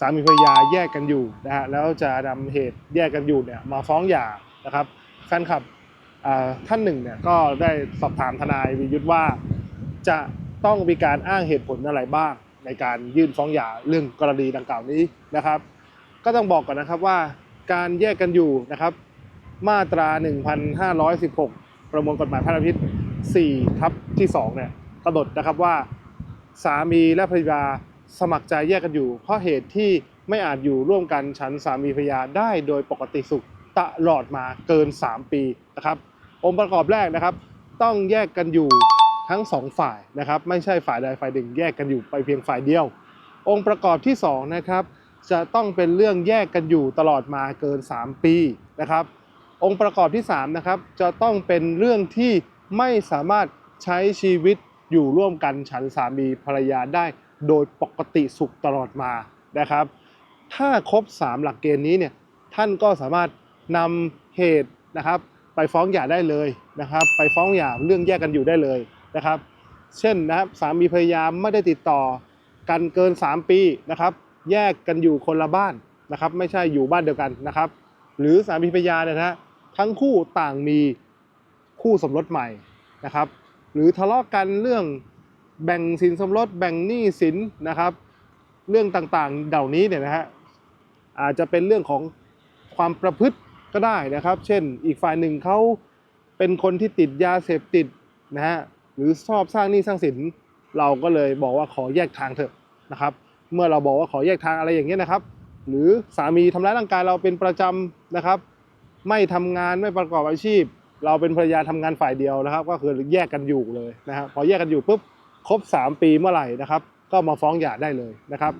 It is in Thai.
สามีภรรยาแยกกันอยู่นะฮะแล้วจะนำเหตุแยกกันอยู่เนี่ยมาฟ้องหย่านะครับแฟนคลับอ่าท่านหนึ่งเนี่ยก็ได้สอบถามทนายวิยุทธว่า จะต้องมีการอ้างเหตุผลอะไรบ้างในการยื่นฟ้องหย่าเรื่องกรณีดังกล่าวนี้นะครับ ก็ต้องบอกก่อนนะครับว่าการแยกกันอยู่นะครับ มาตรา 1516 ประมวลกฎหมายพาณิชย์4ทับที่2เนี่ยกำหนดนะครับว่าสามีและภรรยา สมัครใจแยกกันอยู่ เพราะเหตุที่ไม่อาจอยู่ร่วมกันฉันสามีภรรยาได้โดยปกติสุขตลอดมาเกิน 3 ปีนะครับ องค์ประกอบแรกนะครับ ต้องแยกกันอยู่ทั้งสองฝ่ายนะครับ ไม่ใช่ฝ่ายใดฝ่ายหนึ่งแยกกันอยู่ไปเพียงฝ่ายเดียว องค์ประกอบที่สองนะครับจะต้องเป็นเรื่องแยกกันอยู่ตลอดมาเกิน 3 ปีนะครับ องค์ประกอบที่3นะครับจะต้องเป็นเรื่องที่ไม่สามารถใช้ชีวิตอยู่ร่วมกันฉันสามีภรรยาได้ โดยปกติสุขตลอดมานะครับ ถ้าครบ 3 หลักเกณฑ์นี้เนี่ยท่านก็สามารถนำเหตุนะครับ ไปฟ้องหย่าได้เลยนะครับ ไปฟ้องหย่าเรื่องแยกกันอยู่ได้เลยนะครับ เช่นนะครับสามีภรรยาไม่ได้ติดต่อกันเกิน 3 ปีนะครับ แยกกันอยู่คนละบ้านนะครับ ไม่ใช่อยู่บ้านเดียวกันนะครับ หรือสามีภรรยาเนี่ยนะทั้งคู่ต่างมีคู่สมรสใหม่นะครับ หรือทะเลาะกันเรื่อง แบ่งสินสมรสแบ่งหนี้สินนะครับ เรื่องต่างๆเหล่านี้เนี่ยนะฮะอาจจะเป็นเรื่องของความประพฤติก็ได้นะครับ เช่นอีกฝ่ายหนึ่งเขาเป็นคนที่ติดยาเสพติดนะฮะหรือชอบสร้างหนี้สร้างสินเราก็เลยบอกว่าขอแยกทางเถอะนะครับ เมื่อเราบอกว่าขอแยกทางอะไรอย่างเงี้ยนะครับ หรือสามีทำร้ายร่างกายเราเป็นประจำนะครับ ไม่ทำงานไม่ประกอบอาชีพ เราเป็นภรรยาทำงานฝ่ายเดียวนะครับ ก็คือแยกกันอยู่เลยนะครับพอแยกกันอยู่ปุ๊บ ครบ 3 ปีเมื่อไหร่นะครับ ก็มาฟ้องหย่าได้เลยนะครับ